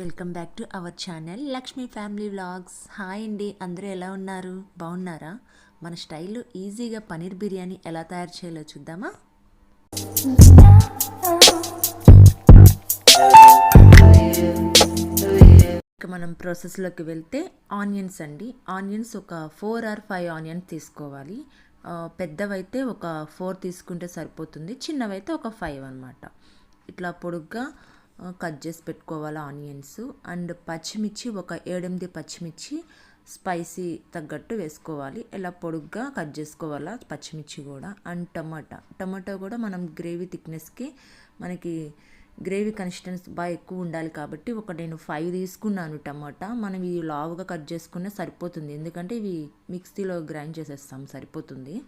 Welcome back to our channel. Lakshmi family vlogs. Hi అండి. అందరూ ఎలా ఉన్నారు? బాగున్నారా? మన స్టైల్లో ఈజీగా పనీర్ బిర్యానీ ఎలా తయారు చేయాలో చూద్దామా? ఇక మనం ప్రాసెస్లోకి వెళ్తే ఆనియన్స్ అండి. ఆనియన్స్ ఒక ఫోర్ ఆర్ ఫైవ్ ఆనియన్స్ తీసుకోవాలి. పెద్దవైతే ఒక ఫోర్ తీసుకుంటే సరిపోతుంది. చిన్నవైతే ఒక ఫైవ్ అనమాట ఇట్లా పొడుగ్గా కట్ చేసి పెట్టుకోవాలి ఆనియన్స్ అండ్ పచ్చిమిర్చి ఒక ఏడెనిమిది పచ్చిమిర్చి స్పైసీ తగ్గట్టు వేసుకోవాలి. ఇలా పొడుగ్గా కట్ చేసుకోవాలా పచ్చిమిర్చి కూడా. అండ్ టమాటా. టమాటా కూడా మనం గ్రేవీ థిక్నెస్కి మనకి గ్రేవీ కన్సిస్టెన్స్ బాగా ఎక్కువ ఉండాలి కాబట్టి ఒక నేను ఫైవ్ తీసుకున్నాను టమాటా. మనం ఇవి లావుగా కట్ చేసుకునే సరిపోతుంది. ఎందుకంటే ఇవి మిక్సీలో గ్రైండ్ చేసేస్తాం సరిపోతుంది.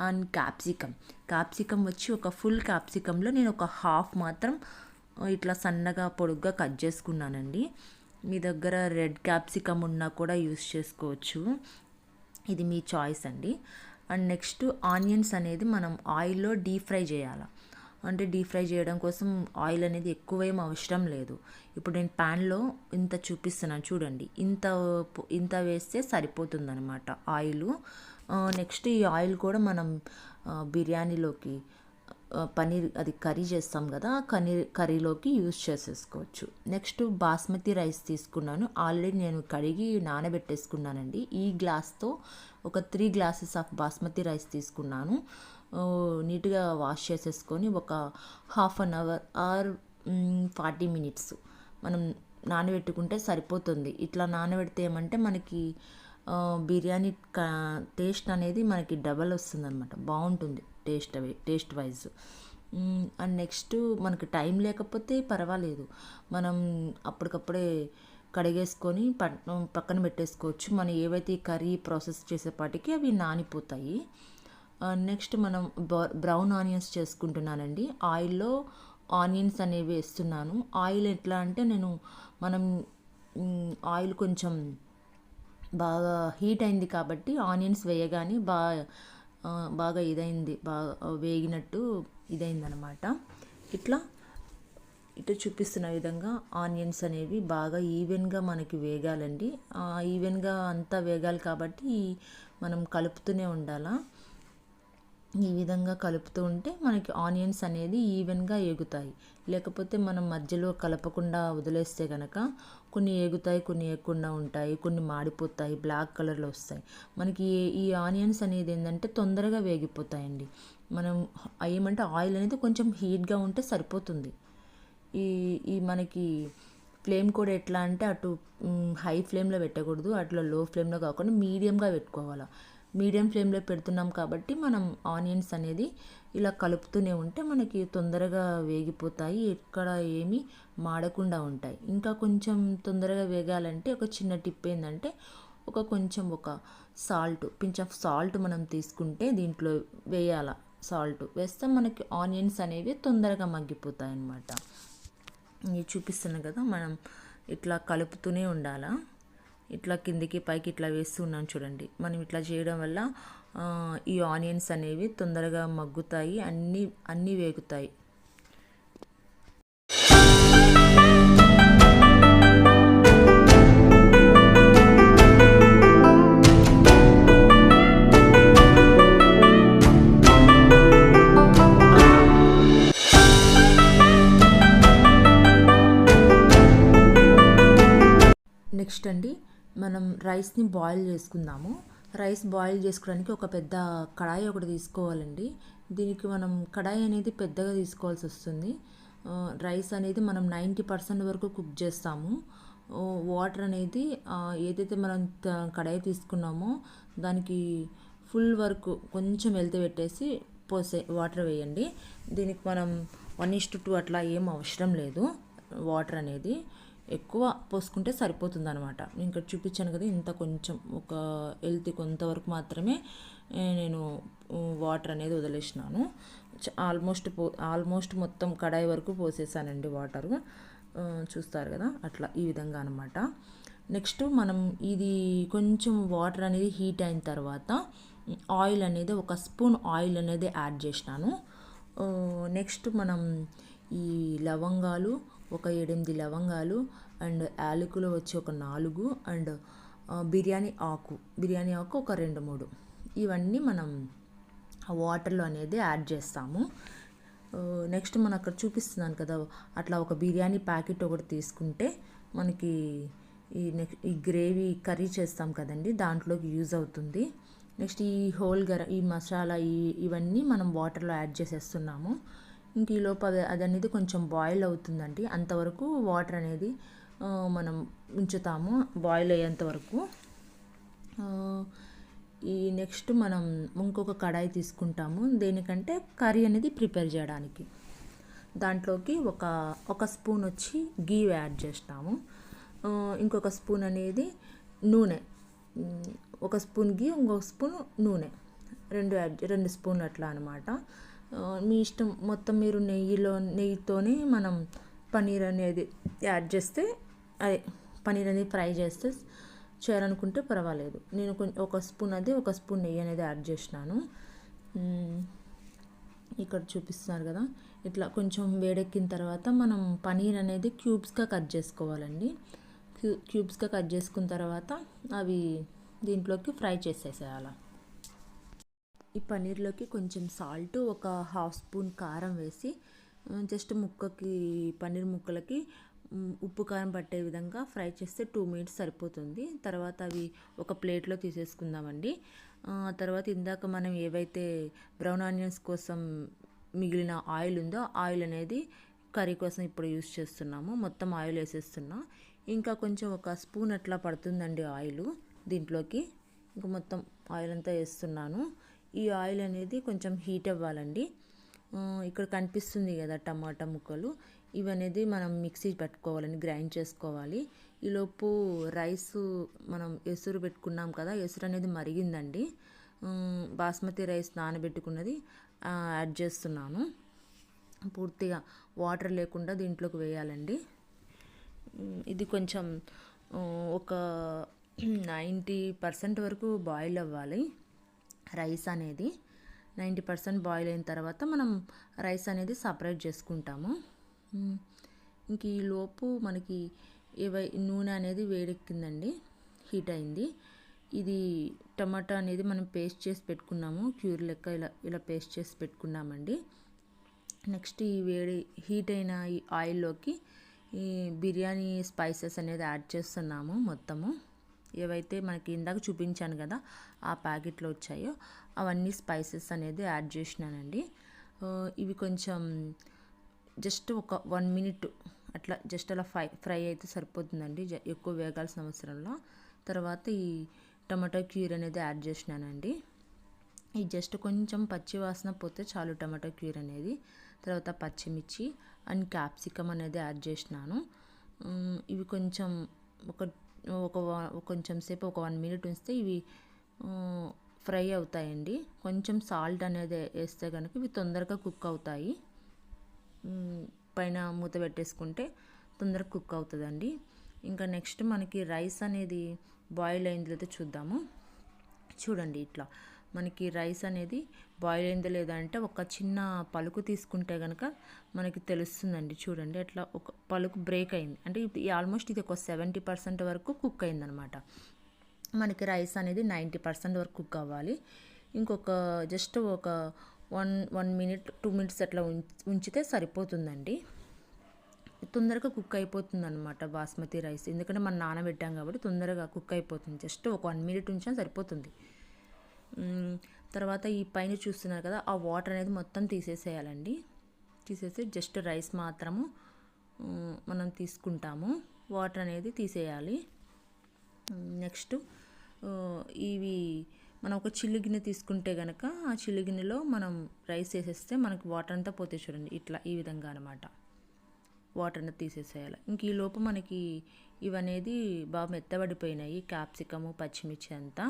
And capsicum. క్యాప్సికమ్ వచ్చి ఒక ఫుల్ క్యాప్సికంలో నేను ఒక హాఫ్ మాత్రం ఇట్లా సన్నగా పొడుగ్గా కట్ చేసుకున్నానండి. మీ దగ్గర రెడ్ క్యాప్సికమ్ ఉన్నా కూడా యూస్ చేసుకోవచ్చు. ఇది మీ చాయిస్ అండి. అండ్ నెక్స్ట్ ఆనియన్స్ అనేది మనం ఆయిల్లో డీప్ ఫ్రై చేయాలి. అంటే డీప్ ఫ్రై చేయడం కోసం ఆయిల్ అనేది ఎక్కువ ఏం అవసరం లేదు. ఇప్పుడు నేను ప్యాన్లో ఇంత చూపిస్తున్నాను చూడండి. ఇంత ఇంత వేస్తే సరిపోతుందనమాట ఆయిల్. నెక్స్ట్ ఈ ఆయిల్ కూడా మనం బిర్యానీలోకి పనీర్ అది కర్రీ చేస్తాం కదా కనీర్ కర్రీలోకి యూస్ చేసేసుకోవచ్చు. నెక్స్ట్ బాస్మతి రైస్ తీసుకున్నాను. ఆల్రెడీ నేను కడిగి నానబెట్టేసుకున్నానండి. ఈ గ్లాస్తో ఒక three glasses of basmati rice తీసుకున్నాను. నీట్గా వాష్ చేసేసుకొని ఒక half an hour or forty minutes మనం నానబెట్టుకుంటే సరిపోతుంది. ఇట్లా నానబెడితే ఏమంటే మనకి బిర్యానీ క- టేస్ట్ అనేది మనకి డబల్ వస్తుంది అనమాట బాగుంటుంది. Taste taste wise. And next మనకి టైం లేకపోతే పర్వాలేదు. మనం అప్పటికప్పుడే కడిగేసుకొని పట్- పక్కన పెట్టేసుకోవచ్చు. మనం ఏవైతే కర్రీ ప్రాసెస్ చేసేపాటికి అవి నానిపోతాయి. నెక్స్ట్ మనం బ్రౌన్ ఆనియన్స్ చేసుకుంటున్నానండి. ఆయిల్లో ఆనియన్స్ అనేవి వేస్తున్నాను. ఆయిల్ ఎట్లా అంటే నేను మనం ఆయిల్ కొంచెం బాగా హీట్ అయింది కాబట్టి ఆనియన్స్ వేయగానే బాగా బాగా ఇదైంది బాగా వేగినట్టు ఇదైందనమాట ఇట్లా ఇటు చూపిస్తున్న విధంగా ఆనియన్స్ అనేవి బాగా ఈవెన్గా మనకి వేగాలండి. ఈవెన్గా అంతా వేగాలి కాబట్టి మనం కలుపుతూనే ఉండాలా. ఈ విధంగా కలుపుతూ ఉంటే మనకి ఆనియన్స్ అనేది ఈవెన్గా ఏగుతాయి. లేకపోతే మనం మధ్యలో కలపకుండా వదిలేస్తే కనుక కొన్ని ఏగుతాయి కొన్ని ఏగకుండా ఉంటాయి కొన్ని మాడిపోతాయి బ్లాక్ కలర్లో వస్తాయి. మనకి ఈ- ఈ ఆనియన్స్ అనేది ఏంటంటే తొందరగా వేగిపోతాయండి. మనం ఏమంటే ఆయిల్ అనేది కొంచెం హీట్గా ఉంటే సరిపోతుంది. ఈ ఈ మనకి ఫ్లేమ్ కూడా ఎట్లా అంటే అటు హై ఫ్లేమ్లో పెట్టకూడదు అట్లా లో ఫ్లేమ్లో కాకుండా మీడియంగా పెట్టుకోవాలి. మీడియం ఫ్లేమ్లో పెడుతున్నాం కాబట్టి మనం ఆనియన్స్ అనేది ఇలా కలుపుతూనే ఉంటే మనకి తొందరగా వేగిపోతాయి ఎక్కడ ఏమీ మాడకుండా ఉంటాయి. ఇంకా కొంచెం తొందరగా వేగాలంటే ఒక చిన్న టిప్ ఏంటంటే ఒక కొంచెం ఒక సాల్ట్ పించ్ ఆఫ్ సాల్ట్ మనం తీసుకుంటే దీంట్లో వేయాల సాల్ట్. వేస్తే మనకి ఆనియన్స్ అనేవి తొందరగా మగ్గిపోతాయి అన్నమాట ఇది చూపిస్తున్నాను కదా మనం ఇట్లా కలుపుతూనే ఉండాలా. ఇట్లా కిందికి పైకి ఇట్లా వేస్తున్నాను చూడండి. మనం ఇట్లా చేయడం వల్ల ఈ ఆనియన్స్ అనేవి తొందరగా మగ్గుతాయి అన్నీ అన్నీ వేగుతాయి. రైస్ని బాయిల్ చేసుకుందాము. రైస్ బాయిల్ చేసుకోవడానికి ఒక పెద్ద కడాయి ఒకటి తీసుకోవాలండి. దీనికి మనం కడాయి అనేది పెద్దగా తీసుకోవాల్సి వస్తుంది. రైస్ అనేది మనం నైంటీ పర్సెంట్ వరకు కుక్ చేస్తాము. వాటర్ అనేది ఏదైతే మనం కడాయి తీసుకున్నామో దానికి ఫుల్ వరకు కొంచెం వెళ్తే పెట్టేసి పోసే వాటర్ వేయండి. దీనికి మనం వన్ ఇస్ టూ అట్లా ఏం అవసరం లేదు వాటర్ అనేది. ఎక్కువ పోసుకుంటే సరిపోతుంది అనమాట నేను ఇక్కడ చూపించాను కదా ఇంత కొంచెం ఒక హెల్త్ కొంతవరకు మాత్రమే నేను వాటర్ అనేది వదిలేసినాను. ఆల్మోస్ట్ పో ఆల్మోస్ట్ మొత్తం కడాయి వరకు పోసేసానండి వాటరు చూస్తారు కదా అట్లా ఈ విధంగా అనమాట నెక్స్ట్ మనం ఇది కొంచెం వాటర్ అనేది హీట్ అయిన తర్వాత ఆయిల్ అనేది ఒక స్పూన్ ఆయిల్ అనేది యాడ్ చేసినాను. నెక్స్ట్ మనం ఈ లవంగాలు ఒక ఎనిమిది లవంగాలు అండ్ యాలకులు వచ్చి ఒక నాలుగు అండ్ బిర్యానీ ఆకు. బిర్యానీ ఆకు ఒక రెండు మూడు. ఇవన్నీ మనం వాటర్లో అనేది యాడ్ చేస్తాము. నెక్స్ట్ మనం అక్కడ చూపిస్తున్నాను కదా అట్లా ఒక బిర్యానీ ప్యాకెట్ ఒకటి తీసుకుంటే మనకి ఈ నెక్స్ట్ ఈ గ్రేవీ కర్రీ చేస్తాం కదండి దాంట్లోకి యూజ్ అవుతుంది. నెక్స్ట్ ఈ హోల్ గర ఈ మసాలా ఈ ఇవన్నీ మనం వాటర్లో యాడ్ చేసేస్తున్నాము. ఇంక ఈలోపు అది అది అనేది కొంచెం బాయిల్ అవుతుందండి. అంతవరకు వాటర్ అనేది మనం ఉంచుతాము బాయిల్ అయ్యేంత వరకు. ఈ నెక్స్ట్ మనం ఇంకొక కడాయి తీసుకుంటాము. దేనికంటే కర్రీ అనేది ప్రిపేర్ చేయడానికి. దాంట్లోకి ఒక ఒక స్పూన్ వచ్చి గీ యాడ్ చేస్తాము. ఇంకొక స్పూన్ అనేది నూనె. ఒక స్పూన్ గీ ఇంకొక స్పూన్ నూనె. రెండు యాడ్ రెండు స్పూన్ అట్లా అనమాట. మీ ఇష్టం మొత్తం మీరు నెయ్యిలో నెయ్యితోనే మనం పన్నీర్ అనేది యాడ్ చేస్తే అదే పన్నీర్ అనేది ఫ్రై చేస్తే చేయాలనుకుంటే పర్వాలేదు. నేను కొంచెం ఒక స్పూన్ అది ఒక స్పూన్ నెయ్యి అనేది యాడ్ చేసినాను. ఇక్కడ చూపిస్తున్నారు కదా. ఇట్లా కొంచెం వేడెక్కిన తర్వాత మనం పనీర్ అనేది క్యూబ్స్గా కట్ చేసుకోవాలండి. క్యూ క్యూబ్స్గా కట్ చేసుకున్న తర్వాత అవి దీంట్లోకి ఫ్రై చేసేసేయాలి. ఈ పన్నీర్లోకి కొంచెం సాల్ట్ ఒక హాఫ్ స్పూన్ కారం వేసి జస్ట్ ముక్కకి పన్నీర్ ముక్కలకి ఉప్పు కారం పట్టే విధంగా ఫ్రై చేస్తే టూ మినిట్స్ సరిపోతుంది. తర్వాత అవి ఒక ప్లేట్లో తీసేసుకుందామండి. తర్వాత ఇందాక మనం ఏవైతే బ్రౌన్ ఆనియన్స్ కోసం మిగిలిన ఆయిల్ ఉందో ఆయిల్ అనేది కర్రీ కోసం ఇప్పుడు యూస్ చేస్తున్నాము. మొత్తం ఆయిల్ వేసేస్తున్నా. ఇంకా కొంచెం ఒక స్పూన్ అట్లా పడుతుందండి ఆయిల్ దీంట్లోకి. ఇంకా మొత్తం ఆయిల్ అంతా వేస్తున్నాను. ఈ ఆయిల్ అనేది కొంచెం హీట్ అవ్వాలండి. ఇక్కడ కనిపిస్తుంది కదా టమాటా ముక్కలు. ఇవి అనేది మనం మిక్సీ పెట్టుకోవాలని గ్రైండ్ చేసుకోవాలి. ఈలోపు రైస్ మనం ఎసురు పెట్టుకున్నాం కదా ఎసురు అనేది మరిగిందండి. బాస్మతి రైస్ నానబెట్టుకున్నది యాడ్ చేస్తున్నాను. పూర్తిగా వాటర్ లేకుండా దీంట్లోకి వేయాలండి. ఇది కొంచెం ఒక నైంటీ పర్సెంట్ వరకు బాయిల్ అవ్వాలి. రైస్ అనేది నైంటీ పర్సెంట్ బాయిల్ అయిన తర్వాత మనం రైస్ అనేది సపరేట్ చేసుకుంటాము. ఇంక ఈ లోపు మనకి ఏవై నూనె అనేది వేడెక్కిందండి. హీట్ అయింది. ఇది టమాటా అనేది మనం పేస్ట్ చేసి పెట్టుకున్నాము. క్యూర్ లెక్క ఇలా ఇలా పేస్ట్ చేసి పెట్టుకున్నామండి. నెక్స్ట్ ఈ వేడి హీట్ అయిన ఈ ఆయిల్లోకి ఈ బిర్యానీ స్పైసెస్ అనేది యాడ్ చేస్తున్నాము మొత్తము. ఏవైతే మనకి ఇందాక చూపించాను కదా ఆ ప్యాకెట్లో వచ్చాయో అవన్నీ స్పైసెస్ అనేది యాడ్ చేసినానండి. ఇవి కొంచెం జస్ట్ ఒక వన్ మినిట్ అట్లా జస్ట్ అలా ఫ్రై ఫ్రై అయితే సరిపోతుందండి ఎక్కువ వేగాల్సిన అవసరంలో. తర్వాత ఈ టమాటో క్యూర్ అనేది యాడ్ చేసినానండి. ఈ జస్ట్ కొంచెం పచ్చి వాసన పోతే చాలు టమాటో క్యూర్ అనేది. తర్వాత పచ్చిమిర్చి అండ్ క్యాప్సికమ్ అనేది యాడ్ చేసినాను. ఇవి కొంచెం ఒక ఒక కొంచెం సేపు ఒక వన్ మినిట్ ఉంచితే ఇవి ఫ్రై అవుతాయండి. కొంచెం సాల్ట్ అనేది వేస్తే కనుక ఇవి తొందరగా కుక్ అవుతాయి. పైన మూత పెట్టేసుకుంటే తొందరగా కుక్ అవుతుందండి. ఇంకా నెక్స్ట్ మనకి రైస్ అనేది బాయిల్ అయింది చూద్దాము. చూడండి ఇట్లా. మనకి రైస్ అనేది బాయిల్ అయిందో లేదా అంటే ఒక చిన్న పలుకు తీసుకుంటే కనుక మనకి తెలుస్తుందండి. చూడండి అట్లా ఒక పలుకు బ్రేక్ అయింది. అంటే ఆల్మోస్ట్ ఇది ఒక సెవెంటీ పర్సెంట్ వరకు కుక్ అయిందనమాట మనకి రైస్ అనేది నైంటీ పర్సెంట్ వరకు కుక్ అవ్వాలి. ఇంకొక జస్ట్ ఒక one one minute two minutes అట్లా ఉంచితే సరిపోతుందండి. తొందరగా కుక్ అయిపోతుంది అనమాట బాస్మతి రైస్. ఎందుకంటే మనం నానబెట్టాం కాబట్టి తొందరగా కుక్ అయిపోతుంది. జస్ట్ ఒక వన్ మినిట్ ఉంచినా సరిపోతుంది. తర్వాత ఈ పైన చూస్తున్నారు కదా ఆ వాటర్ అనేది మొత్తం తీసేసేయాలండి. తీసేసి జస్ట్ రైస్ మాత్రము మనం తీసుకుంటాము. వాటర్ అనేది తీసేయాలి. నెక్స్ట్ ఇవి మనం ఒక చిల్లు గిన్నె తీసుకుంటే కనుక ఆ చిల్లు గిన్నెలో మనం రైస్ వేసేస్తే మనకు వాటర్ అంతా పోతే చూడండి ఇట్లా ఈ విధంగా అనమాట వాటర్ అనేది తీసేసేయాలి. ఇంక ఈ లోపు మనకి ఇవనేది బాగా మెత్తబడిపోయినాయి క్యాప్సికము పచ్చిమిర్చి అంతా.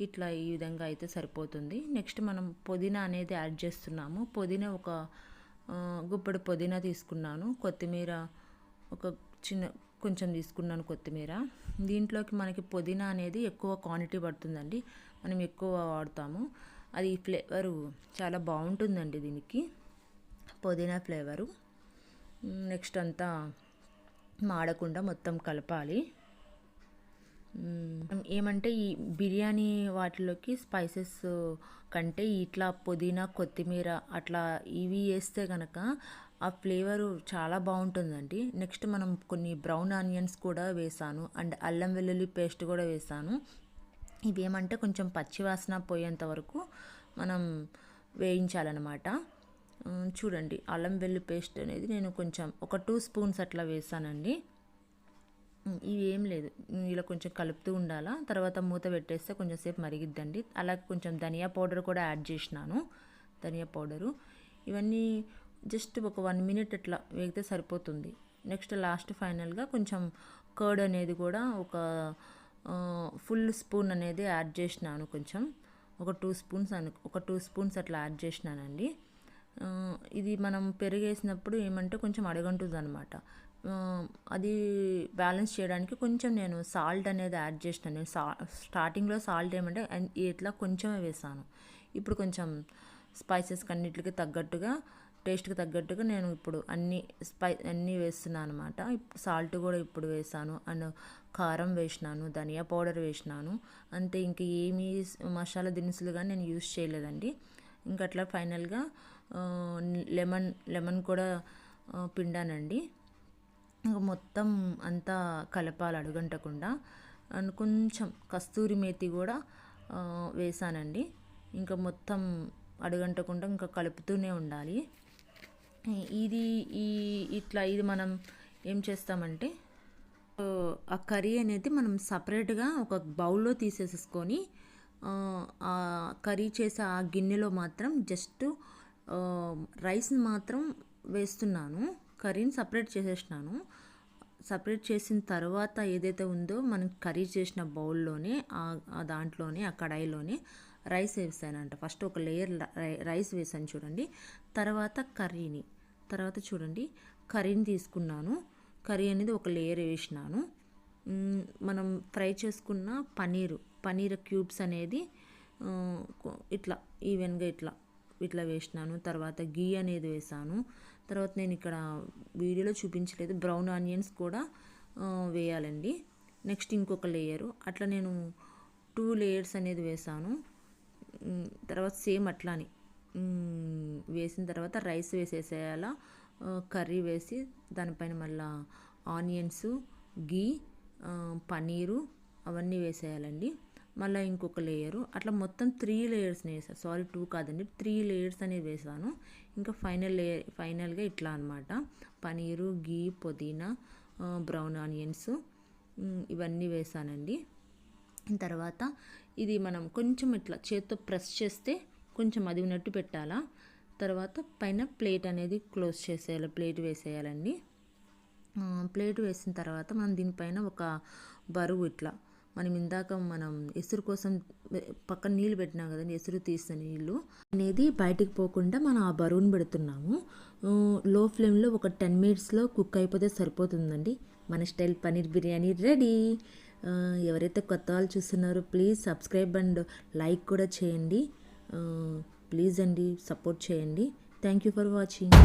ఇట్లా ఈ విధంగా అయితే సరిపోతుంది. నెక్స్ట్ మనం పుదీనా అనేది యాడ్ చేస్తున్నాము. పుదీనా ఒక గుప్పడి పుదీనా తీసుకున్నాను. కొత్తిమీర ఒక చిన్న కొంచెం తీసుకున్నాను కొత్తిమీర. దీంట్లోకి మనకి పుదీనా అనేది ఎక్కువ క్వాంటిటీ పడుతుందండి. మనం ఎక్కువ వాడతాము. అది ఫ్లేవరు చాలా బాగుంటుందండి దీనికి. పుదీనా ఫ్లేవరు నెక్స్ట్ అంతా మాడకుండా మొత్తం కలపాలి. ఏమంటే ఈ బిర్యానీ వాటిలోకి స్పైసెస్ కంటే ఇట్లా పుదీనా కొత్తిమీర అట్లా ఇవి వేస్తే కనుక ఆ ఫ్లేవర్ చాలా బాగుంటుందండి. నెక్స్ట్ మనం కొన్ని బ్రౌన్ ఆనియన్స్ కూడా వేసాను అండ్ అల్లం వెల్లుల్లి పేస్ట్ కూడా వేసాను. ఇవేమంటే కొంచెం పచ్చివాసన పోయేంత వరకు మనం వేయించాలన్నమాట. చూడండి అల్లం వెల్లుల్లి పేస్ట్ అనేది నేను కొంచెం ఒక టూ స్పూన్స్ అట్లా వేసానండి. ఇవి ఏం లేదు. ఇలా కొంచెం కలుపుతూ ఉండాలా. తర్వాత మూత పెట్టేస్తే కొంచెం సేపు మరిగిద్దండి. అలాగే కొంచెం ధనియా పౌడర్ కూడా యాడ్ చేసినాను. ధనియా పౌడరు. ఇవన్నీ జస్ట్ ఒక వన్ మినిట్ అట్లా వేగితే సరిపోతుంది. నెక్స్ట్ లాస్ట్ ఫైనల్గా కొంచెం కర్డ్ అనేది కూడా ఒక ఫుల్ స్పూన్ అనేది యాడ్ చేసినాను కొంచెం. ఒక టూ స్పూన్స్ అను ఒక టూ స్పూన్స్ అట్లా యాడ్ చేసినానండి. ఇది మనం పెరిగేసినప్పుడు ఏమంటే కొంచెం అడగంటుంది అనమాట అది బ్యాలెన్స్ చేయడానికి కొంచెం నేను సాల్ట్ అనేది యాడ్ చేసినాను నేను సా స్టార్టింగ్లో సాల్ట్ ఏమంటే ఇట్లా కొంచెమే వేసాను. ఇప్పుడు కొంచెం స్పైసెస్ అన్నిటికి తగ్గట్టుగా టేస్ట్కి తగ్గట్టుగా నేను ఇప్పుడు అన్ని స్పై అన్నీ వేస్తున్నాను అనమాట సాల్ట్ కూడా ఇప్పుడు వేసాను. అండ్ కారం వేసినాను ధనియా పౌడర్ వేసినాను. అంతే ఇంక ఏమీ మసాలా దినుసులుగా నేను యూస్ చేయలేదండి. ఇంకా అట్లా ఫైనల్గా లెమన్ లెమన్ కూడా పిండానండి. మొత్తం అంతా కలపాలి అడుగంటకుండా. అండ్ కొంచెం కస్తూరి మేతి కూడా వేసానండి. ఇంకా మొత్తం అడుగంటకుండా ఇంకా కలుపుతూనే ఉండాలి. ఇది ఈ ఇట్లా ఇది మనం ఏం చేస్తామంటే ఆ, కర్రీ అనేది మనం సపరేట్గా ఒక బౌల్లో తీసేసుకొని ఆ, ఆ కర్రీ చేసే ఆ గిన్నెలో మాత్రం జస్ట్ రైస్ని మాత్రం వేస్తున్నాను. కర్రీని సపరేట్ చేసేసినాను. సపరేట్ చేసిన తర్వాత ఏదైతే ఉందో మనం కర్రీ చేసిన బౌల్లోనే ఆ- దాంట్లోనే ఆ కడాయిలోనే రైస్ వేసానంట. ఫస్ట్ ఒక లేయర్ రైస్ వేసాను చూడండి. తర్వాత కర్రీని తర్వాత చూడండి. కర్రీని తీసుకున్నాను. కర్రీ అనేది ఒక లేయర్ వేసినాను. మనం ఫ్రై చేసుకున్న పనీరు పనీర్ క్యూబ్స్ అనేది ఇట్లా ఈవెన్గా ఇట్లా ఇట్లా వేసినాను. తర్వాత గీ అనేది వేసాను. తర్వాత నేను ఇక్కడ వీడియోలో చూపించలేదు. బ్రౌన్ ఆనియన్స్ కూడా వేయాలండి. నెక్స్ట్ ఇంకొక లేయరు అట్లా నేను టూ లేయర్స్ అనేది వేసాను. తర్వాత సేమ్ అట్లానే. వేసిన తర్వాత రైస్ వేసేసేయాలా. కర్రీ వేసి దానిపైన మళ్ళా ఆనియన్స్ గీ పన్నీరు అవన్నీ వేసేయాలండి. మళ్ళీ ఇంకొక లేయరు అట్లా మొత్తం త్రీ లేయర్స్ని వేసాను సారీ టూ కాదండి. త్రీ లేయర్స్ అనేది వేసాను. ఇంకా ఫైనల్ లేయర్ ఫైనల్గా ఇట్లా అనమాట పనీరు గీ పుదీనా బ్రౌన్ ఆనియన్స్ ఇవన్నీ వేసానండి. తర్వాత ఇది మనం కొంచెం ఇట్లా చేత్తో ప్రెస్ చేస్తే కొంచెం అది ఉన్నట్టు పెట్టాలా. తర్వాత పైన ప్లేట్ అనేది క్లోజ్ చేసేయాలి ప్లేట్ వేసేయాలండి. ప్లేట్ వేసిన తర్వాత మనం దీనిపైన ఒక బరువు ఇట్లా మనం ఇందాక మనం ఎసురు కోసం పక్కన నీళ్ళు పెట్టినాం కదండి ఎసురు తీసిన నీళ్ళు. అనేది బయటికి పోకుండా మనం ఆ బరువును పెడుతున్నాము. లో ఫ్లేమ్లో ఒక టెన్ మినిట్స్లో కుక్ అయిపోతే సరిపోతుందండి. మన స్టైల్ పనీర్ బిర్యానీ రెడీ. ఎవరైతే కొత్త వాళ్ళు చూస్తున్నారో ప్లీజ్ సబ్స్క్రైబ్ అండ్ లైక్ కూడా చేయండి. ప్లీజ్ అండి సపోర్ట్ చేయండి. Thank you for watching.